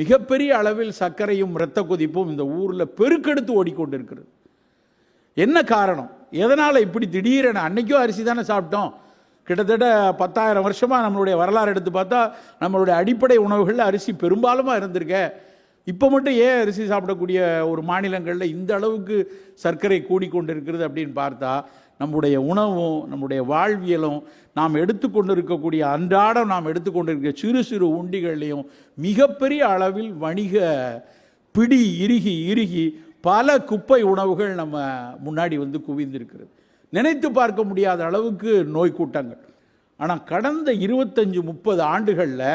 மிகப்பெரிய அளவில் சர்க்கரையும் இரத்த கொதிப்பும் இந்த ஊரில் பெருக்கெடுத்து ஓடிக்கொண்டிருக்கிறது. என்ன காரணம்? எதனால் இப்படி திடீரென அன்னைக்கும் அரிசி தானே சாப்பிட்டோம். கிட்டத்தட்ட பத்தாயிரம் வருஷமாக நம்மளுடைய வரலாறு எடுத்து பார்த்தா நம்மளுடைய அடிப்படை உணவுகளில் அரிசி பெரும்பாலுமாக இருந்திருக்க. இப்போ மட்டும் ஏன் அரிசி சாப்பிடக்கூடிய ஒரு மாநிலங்களில் இந்த அளவுக்கு சர்க்கரை கூடிக்கொண்டிருக்கிறது அப்படின்னு பார்த்தா நம்முடைய உணவும் நம்முடைய வாழ்வியலும் நாம் எடுத்துக்கொண்டு இருக்கக்கூடிய அன்றாடம் நாம் எடுத்துக்கொண்டிருக்கிற சிறு சிறு உண்டிகள்லையும் மிகப்பெரிய அளவில் வணிக பிடி இறுகி இறுகி பல குப்பை உணவுகள் நம்ம முன்னாடி வந்து குவிந்திருக்கிறது. நினைத்து பார்க்க முடியாத அளவுக்கு நோய் கூட்டங்கள். ஆனால் கடந்த இருபத்தஞ்சு முப்பது ஆண்டுகளில்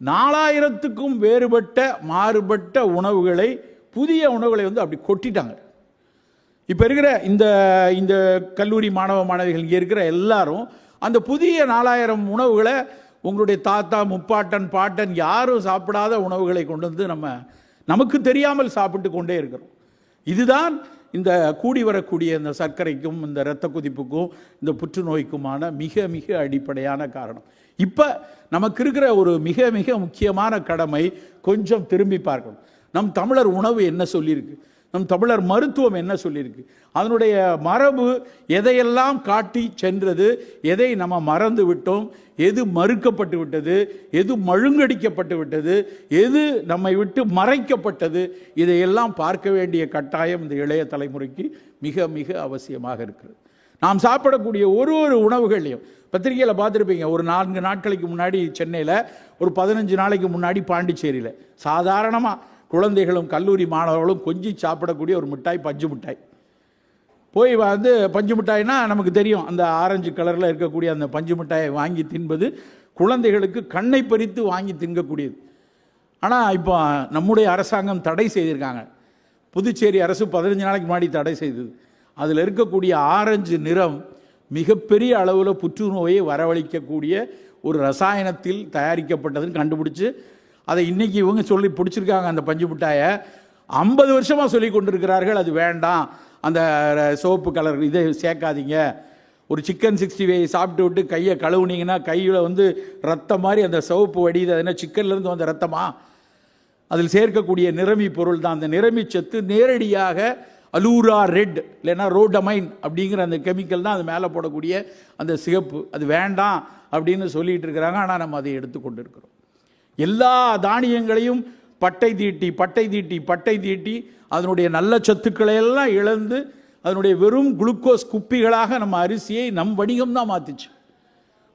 நாலாயிரத்துக்கும் வேறுபட்ட மாறுபட்ட உணவுகளை புதிய உணவுகளை வந்து அப்படி கொட்டிட்டாங்க. இப்போ இருக்கிற இந்த இந்த கல்லூரி மாணவ மாணவிகள் இங்கே இருக்கிற எல்லாரும் அந்த புதிய நாலாயிரம் உணவுகளை உங்களுடைய தாத்தா முப்பாட்டன் பாட்டன் யாரும் சாப்பிடாத உணவுகளை கொண்டு வந்து நம்ம நமக்கு தெரியாமல் சாப்பிட்டு கொண்டே இருக்கிறோம். இதுதான் இந்த கூடி வரக்கூடிய இந்த சர்க்கரைக்கும் இந்த இரத்த குதிப்புக்கும் இந்த புற்றுநோய்க்குமான மிக மிக அடிப்படையான காரணம். இப்போ நமக்கு இருக்கிற ஒரு மிக மிக முக்கியமான கடமை கொஞ்சம் திரும்பி பார்க்கணும். நம் தமிழர் உணவு என்ன சொல்லியிருக்கு? நம் தமிழர் மருத்துவம் என்ன சொல்லியிருக்கு? அதனுடைய மரபு எதையெல்லாம் காட்டி சென்றது எதை நம்ம மறந்து விட்டோம் எது மறுக்கப்பட்டு விட்டது எது மழுங்கடிக்கப்பட்டு விட்டது எது நம்மை விட்டு மறைக்கப்பட்டது இதையெல்லாம் பார்க்க வேண்டிய கட்டாயம் இந்த இளைய தலைமுறைக்கு மிக மிக அவசியமாக இருக்கிறது. நாம் சாப்பிடக்கூடிய ஒரு ஒரு உணவுகள்லையும் பத்திரிகையில் பார்த்துருப்பீங்க ஒரு நான்கு நாட்களுக்கு முன்னாடி சென்னையில் ஒரு பதினஞ்சு நாளைக்கு முன்னாடி பாண்டிச்சேரியில் சாதாரணமாக குழந்தைகளும் கல்லூரி மாணவர்களும் கொஞ்சி சாப்பிடக்கூடிய ஒரு மிட்டாய் பஞ்சு மிட்டாய். போய் வந்து பஞ்சு மிட்டாய்னா நமக்கு தெரியும் அந்த ஆரஞ்சு கலரில் இருக்கக்கூடிய அந்த பஞ்சு மிட்டாயை வாங்கி தின்பது குழந்தைகளுக்கு கண்ணை பறித்து வாங்கி தின்கக்கூடியது ஆனால் இப்போ நம்முடைய அரசாங்கம் தடை செய்திருக்காங்க. புதுச்சேரி அரசு பதினஞ்சு நாளைக்கு முன்னாடி தடை செய்தது. அதில் இருக்கக்கூடிய ஆரஞ்சு நிறம் மிகப்பெரிய அளவில் புற்றுநோயை வரவழைக்கக்கூடிய ஒரு ரசாயனத்தில் தயாரிக்கப்பட்டதுன்னு கண்டுபிடிச்சு அதை இன்றைக்கி இவங்க சொல்லி பிடிச்சிருக்காங்க அந்த பஞ்சு மிட்டாயை. ஐம்பது வருஷமாக சொல்லி கொண்டிருக்கிறார்கள் அது வேண்டாம். அந்த சோப்பு கலர் இதை சேர்க்காதீங்க. ஒரு சிக்கன் சிக்ஸ்டி ஃபைவ் சாப்பிட்டு விட்டு கையை கழுவுனீங்கன்னா கையில் வந்து ரத்தம் மாதிரி அந்த சிவப்பு வடியுது. அது என்ன சிக்கன்லேருந்து வந்த ரத்தமா? அதில் சேர்க்கக்கூடிய நிறமி பொருள் தான். அந்த நிறமி சத்து நேரடியாக அலூரா ரெட் இல்லைன்னா ரோடமைன் அப்படிங்கிற அந்த கெமிக்கல் தான் அது மேலே போடக்கூடிய அந்த சிகப்பு. அது வேண்டாம் அப்படின்னு சொல்லிகிட்டு இருக்கிறாங்க. ஆனால் நம்ம அதை எடுத்துக்கொண்டு இருக்கிறோம் எல்லா தானியங்களையும் பட்டை தீட்டி பட்டை தீட்டி பட்டை தீட்டி அதனுடைய நல்ல சத்துக்களை எல்லாம் இழந்து அதனுடைய வெறும் குளுக்கோஸ் குப்பிகளாக நம்ம அரிசியை நம் வணிகம் தான் மாற்றிச்சு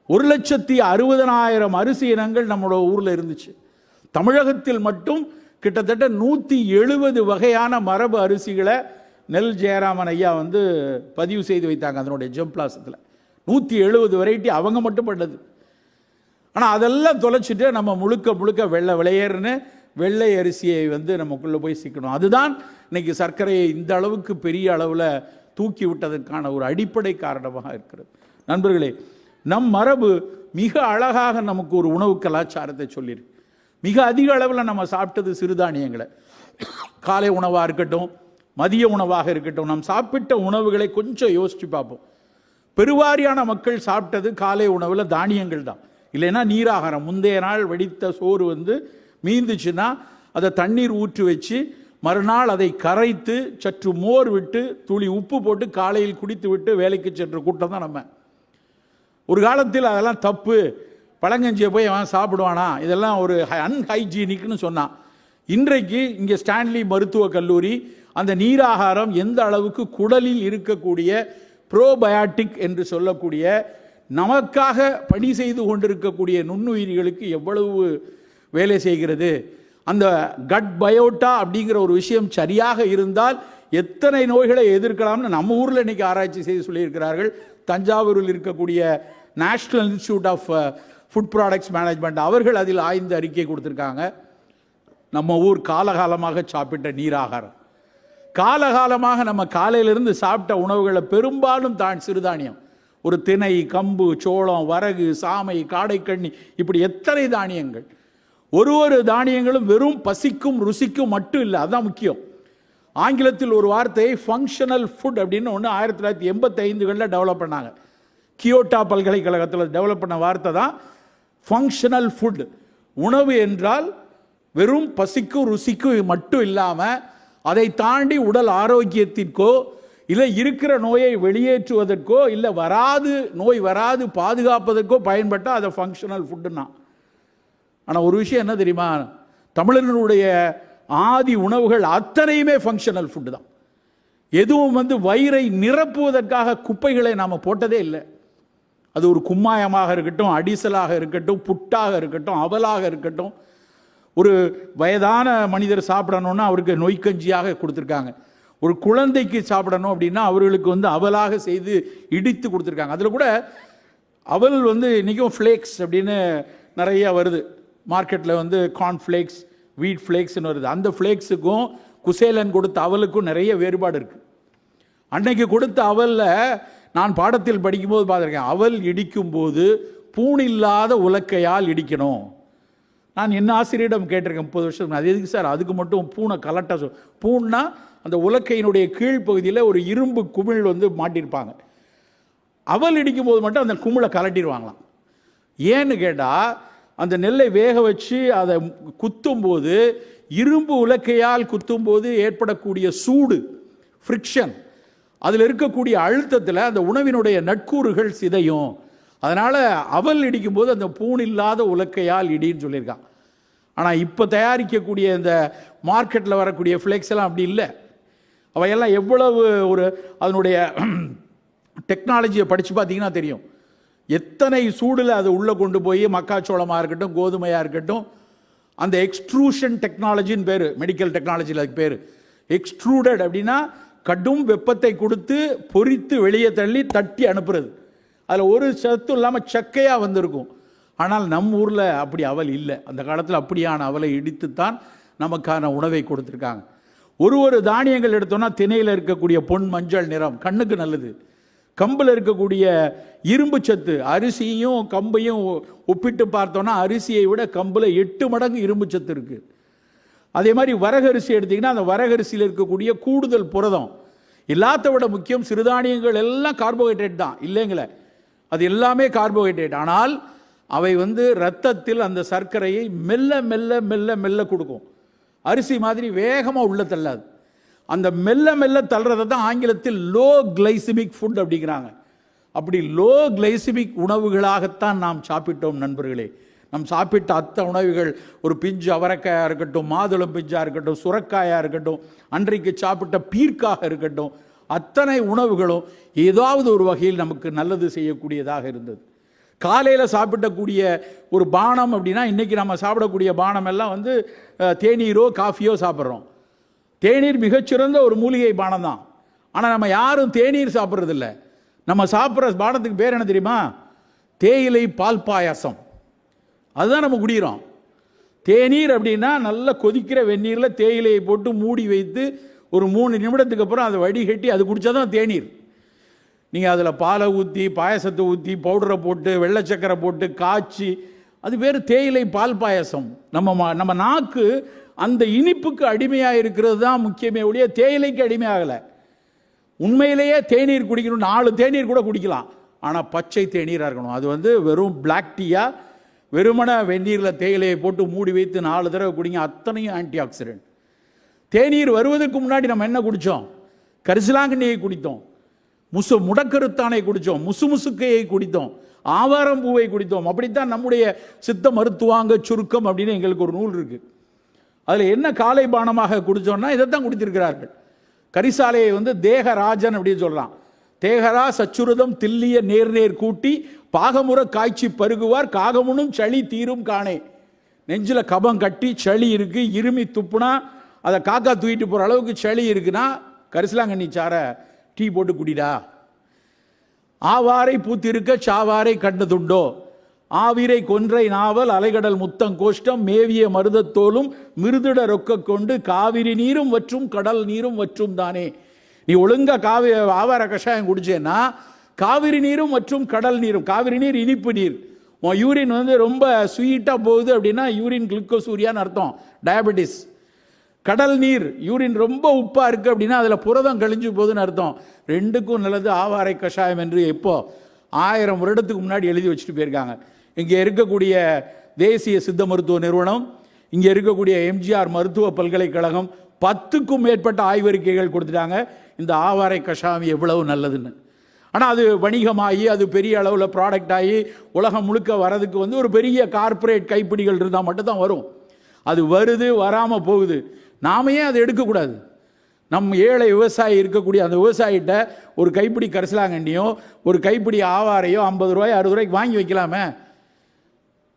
ஒரு லட்சத்தி அறுபதனாயிரம் அரிசி இனங்கள் நம்மளோட ஊரில் இருந்துச்சு. தமிழகத்தில் மட்டும் கிட்டத்தட்ட நூற்றி எழுபது வகையான மரபு அரிசிகளை நெல் ஜெயராமன் ஐயா வந்து பதிவு செய்து வைத்தாங்க அதனுடைய ஜெம்ப்ளாசத்தில் நூற்றி எழுபது வெரைட்டி அவங்க மட்டும் பண்ணது. ஆனால் அதெல்லாம் தொலைச்சிட்டு நம்ம முழுக்க முழுக்க வெள்ளை விளையர்னு வெள்ளை அரிசியை வந்து நமக்குள்ளே போய் சிக்கணும். அதுதான் இன்னைக்கு சர்க்கரையை இந்த அளவுக்கு பெரிய அளவில் தூக்கி விட்டதற்கான ஒரு அடிப்படை காரணமாக இருக்கிறது. நண்பர்களே நம் மரபு மிக அழகாக நமக்கு ஒரு உணவு கலாச்சாரத்தை சொல்லியிருக்கு மிக அதிக அளவில் நம்ம சாப்பிட்டது சிறுதானியங்களை. காலை உணவாக இருக்கட்டும் மதிய உணவாக இருக்கட்டும் நாம் சாப்பிட்ட உணவுகளை கொஞ்சம் யோசித்து பார்ப்போம். பெருவாரியான மக்கள் சாப்பிட்டது காலை உணவில் தானியங்கள் தான். இல்லைன்னா நீராகாரம். முந்தைய நாள் வெடித்த சோறு வந்து மீந்துச்சுன்னா அதை தண்ணீர் ஊற்றி வச்சு மறுநாள் அதை கரைத்து சற்று மோர் விட்டு துளி உப்பு போட்டு காலையில் குடித்து விட்டு வேலைக்கு சென்ற கூட்டம் தான் நம்ம. ஒரு காலத்தில் அதெல்லாம் தப்பு. பழங்கஞ்சியை போய் அவன் சாப்பிடுவானா? இதெல்லாம் ஒரு அன்ஹைஜீனிக்னு சொன்னான் இன்றைக்கு இங்கே ஸ்டான்லி மருத்துவக் கல்லூரி அந்த நீராகாரம் எந்த அளவுக்கு குடலில் இருக்கக்கூடிய ப்ரோபயாட்டிக் என்று சொல்லக்கூடிய நமக்காக பணி செய்து கொண்டிருக்கக்கூடிய நுண்ணுயிரிகளுக்கு எவ்வளவு வேலை செய்கிறது? அந்த கட் பயோட்டா அப்படிங்கிற ஒரு விஷயம் சரியாக இருந்தால் எத்தனை நோய்களை எதிர்க்கலாம்னு நம்ம ஊரில் இன்னைக்கு ஆராய்ச்சி செய்து சொல்லியிருக்கிறார்கள். தஞ்சாவூரில் இருக்கக்கூடிய national institute of food products management அவர்கள் அதில் ஆய்ந்து அறிக்கை கொடுத்துருக்காங்க. நம்ம ஊர் காலகாலமாக சாப்பிட்ட நீராகாரம். காலகாலமாக நம்ம காலையிலிருந்து சாப்பிட்ட உணவுகளை பெரும்பாலும் தான் சிறுதானியம். ஒரு திணை கம்பு சோளம் வரகு சாமை காடைக்கண்ணி இப்படி எத்தனை தானியங்கள். ஒரு ஒரு தானியங்களும் வெறும் பசிக்கும் ருசிக்கும் மட்டும் இல்லை அதுதான் முக்கியம். ஆங்கிலத்தில் ஒரு வார்த்தையை ஃபங்க்ஷனல் ஃபுட் அப்படின்னு ஒன்று ஆயிரத்தி தொள்ளாயிரத்தி எண்பத்தி ஐந்துகளில் டெவலப் பண்ணாங்க. கியோட்டா பல்கலைக்கழகத்தில் டெவலப் பண்ண வார்த்தை தான் ஃபங்க்ஷனல் ஃபுட் உணவு என்றால் வெறும் பசிக்கும் ருசிக்கும் மட்டும் இல்லாமல் அதை தாண்டி உடல் ஆரோக்கியத்திற்கோ இல்லை இருக்கிற நோயை வெளியேற்றுவதற்கோ இல்லை வராது நோய் வராது பாதுகாப்பதற்கோ பயன்பட்டால் அதை ஃபங்க்ஷனல் ஃபுட்டுன்னா ஆனால் ஒரு விஷயம் என்ன தெரியுமா? தமிழர்களுடைய ஆதி உணவுகள் அத்தனையுமே ஃபங்க்ஷனல் ஃபுட்டு தான். எதுவும் வந்து வயிறை நிரப்புவதற்காக குப்பைகளை நாம் போட்டதே இல்லை. அது ஒரு கும்மாயமாக இருக்கட்டும் அடிசலாக இருக்கட்டும் புட்டாக இருக்கட்டும் அவலாக இருக்கட்டும். ஒரு வயதான மனிதர் சாப்பிடணும்னா அவருக்கு நொய்க்கஞ்சியாக கொடுத்துருக்காங்க. ஒரு குழந்தைக்கு சாப்பிடணும் அப்படின்னா அவர்களுக்கு வந்து அவலாக செய்து இடித்து கொடுத்துருக்காங்க. அதில் கூட அவல் வந்து இன்றைக்கும் ஃப்ளேக்ஸ் அப்படின்னு நிறைய வருது. மார்க்கெட்டில் வந்து கார்ன் ஃப்ளேக்ஸ் வீட் ஃப்ளேக்ஸ்னு வருது. அந்த ஃப்ளேக்ஸுக்கும் குசேலன் கொடுத்த அவலுக்கும் நிறைய வேறுபாடு இருக்குது அன்னைக்கு கொடுத்த அவலில் நான் பாடத்தில் படிக்கும்போது பார்த்துருக்கேன். அவல் இடிக்கும் போது பூணில்லாத உலக்கையால் இடிக்கணும். நான் என்ன ஆசிரியரிடம் கேட்டிருக்கேன் முப்பது வருஷம் அது எதுக்கு சார் அதுக்கு மட்டும் பூனை கலட்ட சொல் பூன்னா அந்த உலக்கையினுடைய கீழ்ப்பகுதியில் ஒரு இரும்பு குமிழ் வந்து மாட்டியிருப்பாங்க அவல் இடிக்கும் போது மட்டும் அந்த குமிழை கலட்டிடுவாங்களாம். ஏன்னு கேட்டால் அந்த நெல்லை வேக வச்சு அதை குத்தும்போது இரும்பு உலக்கையால் குத்தும்போது ஏற்படக்கூடிய சூடு ஃப்ரிக்ஷன் அதில் இருக்கக்கூடிய அழுத்தத்தில் அந்த உணவினுடைய நட்கூறுகள் சிதையும். அதனால் அவல் இடிக்கும்போது அந்த பூண் இல்லாத உலக்கையால் இடின்னு சொல்லியிருக்கான். ஆனால் இப்போ தயாரிக்கக்கூடிய இந்த மார்க்கெட்டில் வரக்கூடிய ஃப்ளெக்ஸ் எல்லாம் அப்படி இல்லை. அவையெல்லாம் எவ்வளவு ஒரு அதனுடைய டெக்னாலஜியை படித்து பார்த்தீங்கன்னா தெரியும். எத்தனை சூடில் அது உள்ளே கொண்டு போய் மக்காச்சோளமாக இருக்கட்டும் கோதுமையாக இருக்கட்டும் அந்த எக்ஸ்ட்ரூஷன் டெக்னாலஜின்னு பேர் மெடிக்கல் டெக்னாலஜியில் அதுக்கு பேர். எக்ஸ்ட்ரூடட் அப்படின்னா கடும் வெப்பத்தை கொடுத்து பொரித்து வெளியே தள்ளி தட்டி அனுப்புறது. அதில் ஒரு சத்தும் இல்லாமல் சக்கையாக வந்திருக்கும். ஆனால் நம் ஊரில் அப்படி அவல் இல்லை. அந்த காலத்தில் அப்படியான அவலை இடித்துத்தான் நமக்கான உணவை கொடுத்துருக்காங்க. ஒரு ஒரு தானியங்கள் எடுத்தோன்னா திணையில் இருக்கக்கூடிய பொன் மஞ்சள் நிறம் கண்ணுக்கு நல்லது. கம்பில் இருக்கக்கூடிய இரும்பு சத்து அரிசியும் கம்பையும் ஒப்பிட்டு பார்த்தோன்னா அரிசியை விட கம்பில் எட்டு மடங்கு இரும்பு சத்து இருக்குது அதே மாதிரி வரகரிசி எடுத்திங்கன்னா அந்த வரகரிசியில் இருக்கக்கூடிய கூடுதல் புரதம். எல்லாத்த விட முக்கியம் சிறுதானியங்கள் எல்லாம் கார்போஹைட்ரேட் தான். இல்லைங்களே? அது எல்லாமே கார்போஹைட்ரேட் ஆனால் அவை வந்து ரத்தத்தில் அந்த சர்க்கரையை மெல்ல மெல்ல மெல்ல மெல்ல கொடுக்கும். அரிசி மாதிரி வேகமாக உள்ள தள்ளாது. அந்த மெல்ல மெல்ல தள்ளுறதை தான் ஆங்கிலத்தில் லோ கிளைசிமிக் ஃபுட் அப்படிங்கிறாங்க. அப்படி லோ கிளைசிமிக் உணவுகளாகத்தான் நாம் சாப்பிட்டோம் நண்பர்களே. நம் சாப்பிட்ட அத்த உணவுகள் ஒரு பிஞ்சு அவரைக்காயாக இருக்கட்டும் மாதுளம் பிஞ்சாக இருக்கட்டும் சுரக்காயாக இருக்கட்டும் அன்றைக்கு சாப்பிட்ட பீர்க்காக இருக்கட்டும் அத்தனை உணவுகளும் ஏதாவது ஒரு வகையில் நமக்கு நல்லது செய்யக்கூடியதாக இருந்தது. காலையில் சாப்பிடக்கூடிய ஒரு பானம் அப்படின்னா இன்றைக்கி நம்ம சாப்பிடக்கூடிய பானம் எல்லாம் வந்து தேநீரோ காஃபியோ சாப்பிட்றோம். தேநீர் மிகச்சிறந்த ஒரு மூலிகை பானம் தான் ஆனால் நம்ம யாரும் தேநீர் சாப்பிட்றதில்ல. நம்ம சாப்பிட்ற பானத்துக்கு பேர் என்ன தெரியுமா? தேயிலை பால் பாயாசம். அதுதான் நம்ம குடிக்கிறோம். தேநீர் அப்படின்னா நல்லா கொதிக்கிற வெந்நீரில் தேயிலையை போட்டு மூடி வைத்து ஒரு மூணு நிமிடத்துக்கு அப்புறம் அதை வடிகட்டி அது குடித்தா தான் தேநீர். நீங்கள் அதில் பாலை ஊற்றி பாயசத்தை ஊற்றி பவுடரை போட்டு வெள்ளை சக்கரை போட்டு காய்ச்சி அது பேர் தேயிலை பால் பாயசம். நம்ம மா- நம்ம நாக்கு அந்த இனிப்புக்கு அடிமையாக இருக்கிறது தான் முக்கியமே ஒழிய தேயிலைக்கு அடிமையாகலை உண்மையிலேயே தேநீர் குடிக்கணும் நாலு தேநீர் கூட குடிக்கலாம். ஆனால் பச்சை தேநீராக இருக்கணும். அது வந்து வெறும் பிளாக் டீயா வெறுமன வெந்நீரில் தேயிலையை போட்டு மூடி வைத்து நாலு தடவை குடிங்க அத்தனையும் ஆன்டி ஆக்சிடென்ட் தேநீர் வருவதற்கு முன்னாடி நம்ம என்ன குடித்தோம் கரிசலாங்கண்ணியை குடித்தோம். முசு முடக்கருத்தானை குடித்தோம் முசு முசுக்கையை குடித்தோம் ஆவாரம் பூவை குடித்தோம். அப்படித்தான் நம்முடைய சித்த மருத்துவாங்க சுருக்கம் அப்படின்னு எங்களுக்கு ஒரு நூல் இருக்குது அதில் என்ன காலை பானமாக குடித்தோம்னா இதைத்தான் குடித்திருக்கிறார்கள். கரிசாலையை வந்து தேகராஜன் அப்படின்னு சொல்லலாம். தேகரா சச்சுருதம் தில்லிய நேர் நேர் கூட்டி பாகமுற காய்ச்சி பருகுவார் காகமுனும் சளி தீரும் காணே. நெஞ்சில் கபம் கட்டி சளி இருக்குது இருமி துப்புனா அதை காக்கா தூக்கிட்டு போகிற அளவுக்கு சளி இருக்குன்னா கரிசலாங்கண்ணி சாரை டீ போட்டு குடிடா. ஆவாரை பூத்திருக்க சாவாரை கண்டதுண்டோ. ஆவிரை கொன்றை நாவல் அலைகடல் முத்தம் கோஷ்டம் மேவிய மருதத்தோலும் மிருதிட ரொக்க கொண்டு காவிரி நீரும் வற்றும் கடல் நீரும் வற்றும் தானே. நீ ஒழுங்கா காவி ஆவார கஷாயம் குடிச்சேன்னா காவிரி நீரும் மற்றும் கடல் நீரும் காவிரி நீர் இனிப்பு நீர். உன் யூரின் வந்து ரொம்ப ஸ்வீட்டாக போகுது அப்படின்னா யூரின் குளுக்கோசூரியான்னு அர்த்தம். டயபெட்டிஸ் கடல் நீர் யூரின் ரொம்ப உப்பாக இருக்குது அப்படின்னா அதில் புரதம் கழிஞ்சு போகுதுன்னு அர்த்தம். ரெண்டுக்கும் நல்லது ஆவாரை கஷாயம் என்று எப்போ ஆயிரம் வருடத்துக்கு முன்னாடி எழுதி வச்சுட்டு போயிருக்காங்க. இங்கே இருக்கக்கூடிய தேசிய சித்த மருத்துவ நிறுவனம் இங்கே இருக்கக்கூடிய எம்ஜிஆர் மருத்துவ பல்கலைக்கழகம் பத்துக்கும் மேற்பட்ட ஆய்வறிக்கைகள் கொடுத்துட்டாங்க. இந்த ஆவாரை கஷாயம் எவ்வளவு நல்லதுன்னு. ஆனால் அது வணிகமாகி அது பெரிய அளவில் ப்ராடக்ட் ஆகி உலகம் முழுக்க வரதுக்கு வந்து ஒரு பெரிய கார்ப்பரேட் கைப்பிடிகள் இருந்தால் மட்டும்தான் வரும். அது வருது வராமல் போகுது. நாம ஏன் அதை எடுக்கக்கூடாது? நம் ஏழை விவசாயி இருக்கக்கூடிய அந்த விவசாயிகிட்ட ஒரு கைப்பிடி கரிசலாங்கண்ணியோ ஒரு கைப்பிடி ஆவாரையோ ஐம்பது ரூபாய் அறுபது ரூபாய்க்கு வாங்கி வைக்கலாமே?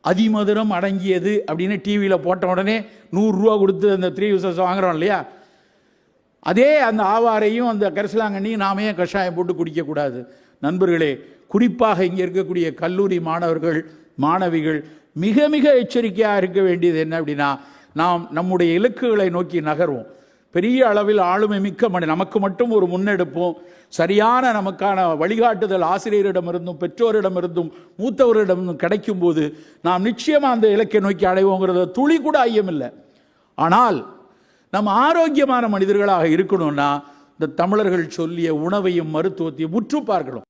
அதிமதுரம் அடங்கியது அப்படின்னு டிவியில் போட்ட உடனே நூறுரூவா கொடுத்து அந்த த்ரீ யூசர்ஸ் வாங்குறோம் இல்லையா? அதே அந்த ஆவாரையும் அந்த கரிசலாங்கண்ணியும் நாம ஏன் கஷாயம் போட்டு குடிக்கக்கூடாது? நண்பர்களே குறிப்பாக இங்கே இருக்கக்கூடிய கல்லூரி மாணவர்கள் மாணவிகள் மிக மிக எச்சரிக்கையாக இருக்க வேண்டியது என்ன அப்படின்னா நாம் நம்முடைய இலக்குகளை நோக்கி நகர்வோம். பெரிய அளவில் ஆளுமை மிக்க மனி நமக்கு மட்டும் ஒரு முன்னெடுப்போம். சரியான நமக்கான வழிகாட்டுதல் ஆசிரியரிடமிருந்தும் பெற்றோரிடமிருந்தும் மூத்தவரிடமிருந்தும் கிடைக்கும் போது நாம் நிச்சயமாக அந்த இலக்கை நோக்கி அடைவோங்கிறத துளி கூட ஐயமில்லை. ஆனால் நம்ம ஆரோக்கியமான மனிதர்களாக இருக்கணும்னா இந்த தமிழர்கள் சொல்லிய உணவையும் மருத்துவத்தையும் உற்று பார்க்கணும்.